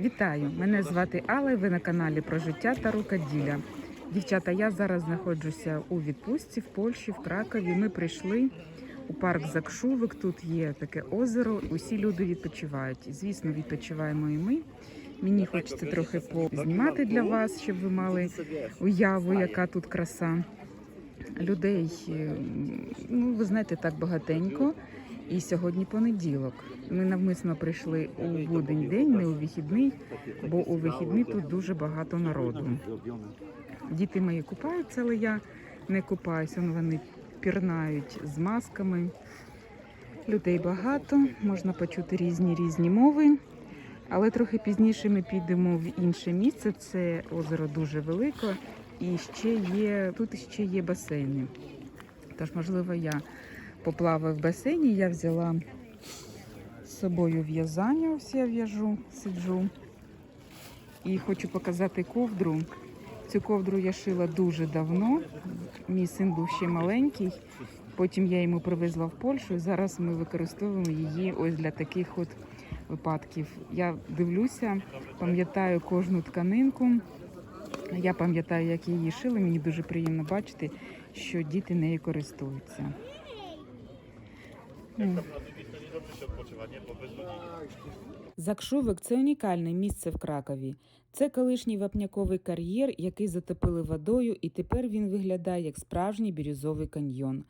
Вітаю! Мене звати Алла. і Ви на каналі про життя та рукоділля. Дівчата, я зараз знаходжуся у відпустці в Польщі, в Кракові. Ми прийшли у парк Закшувик. Тут є таке озеро. Усі люди відпочивають. Звісно, відпочиваємо і ми. Мені хочеться трохи познімати для вас, щоб ви мали уяву, яка тут краса. Людей, е, ну ви знаєте, так багатенько. І сьогодні понеділок. Ми навмисно прийшли у будень день, не у вихідний, бо у вихідний тут дуже багато народу. Діти мої купаються, але я не купаюся. Ну, Вони пірнають з масками. Людей багато, можна почути різні різні мови. Але трохи пізніше ми підемо в інше місце. Це озеро дуже велике, і ще є тут ще є басейни. Тож, можливо, я поплаваю в басейні. Я взяла з собою в'язання. Ось я в'яжу, сиджу. І хочу показати ковдру. Цю ковдру я шила дуже давно. Мій син був ще маленький. Потім я йому привезла в Польщу. Зараз ми використовуємо її ось для таких от випадків. Я дивлюся, пам'ятаю кожну тканинку. Я пам'ятаю, як її шили. Мені дуже приємно бачити, що діти нею користуються. Закшувик це унікальне місце в Кракові. Це колишній вапняковий кар'єр, який затопили водою, і тепер він виглядає як справжній бірюзовий каньйон.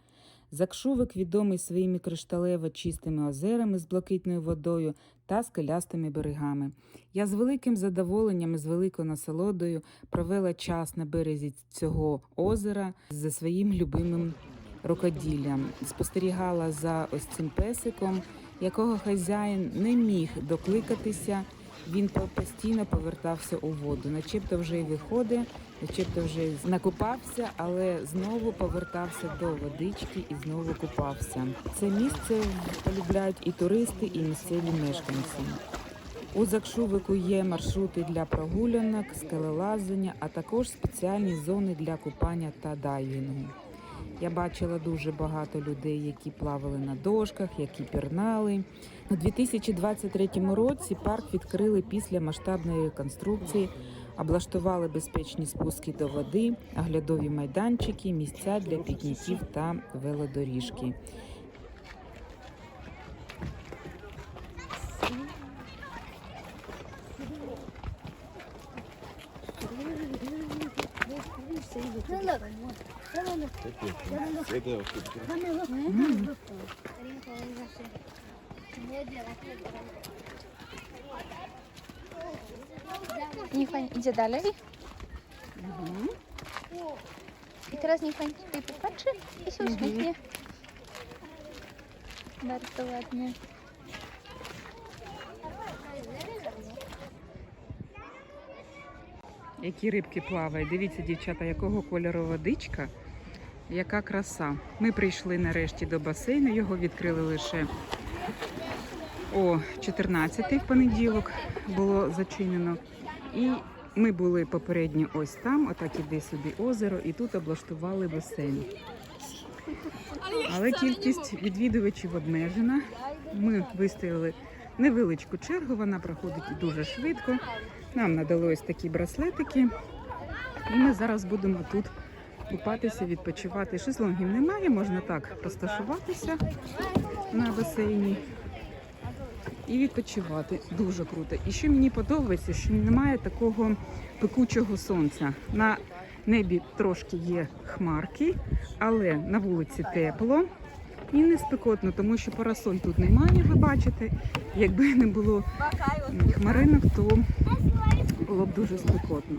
Закшувик відомий своїми кришталево чистими озерами з блакитною водою та скелястими берегами. Я з великим задоволенням і з великою насолодою провела час на березі цього озера за своїм любимим рукоділлям. Спостерігала за ось цим песиком, якого хазяїн не міг докликатися. Він по- постійно повертався у воду, начебто вже й виходить, начебто вже й накупався, але знову повертався до водички і знову купався. Це місце полюбляють і туристи, і місцеві мешканці. У Закшувику є маршрути для прогулянок, скелелазання, а також спеціальні зони для купання та дайвінгу. Я бачила дуже багато людей, які плавали на дошках, які пірнали. У 2023 році парк відкрили після масштабної реконструкції, облаштували безпечні спуски до води, оглядові майданчики, місця для пікніків та велодоріжки. Niech pani idzie dalej. I teraz niech pani tutaj popatrzy i się uśmiechnie. Bardzo ładnie. Які рибки плавають. Дивіться, дівчата, якого кольору водичка, яка краса. Ми прийшли нарешті до басейну, його відкрили лише о 14 в понеділок було зачинено. І ми були попередньо ось там, отак іде собі озеро, і тут облаштували басейн. Але кількість відвідувачів обмежена. Ми виставили невеличку чергу, вона проходить дуже швидко. Нам надали ось такі браслетики. І ми зараз будемо тут купатися, відпочивати. Шезлонгів немає, можна так розташуватися на басейні і відпочивати. Дуже круто. І що мені подобається, що немає такого пекучого сонця. На небі трошки є хмарки, але на вулиці тепло. І не спекотно, тому що парасоль тут немає, ви бачите. Якби не було хмаринок, то було б дуже спекотно.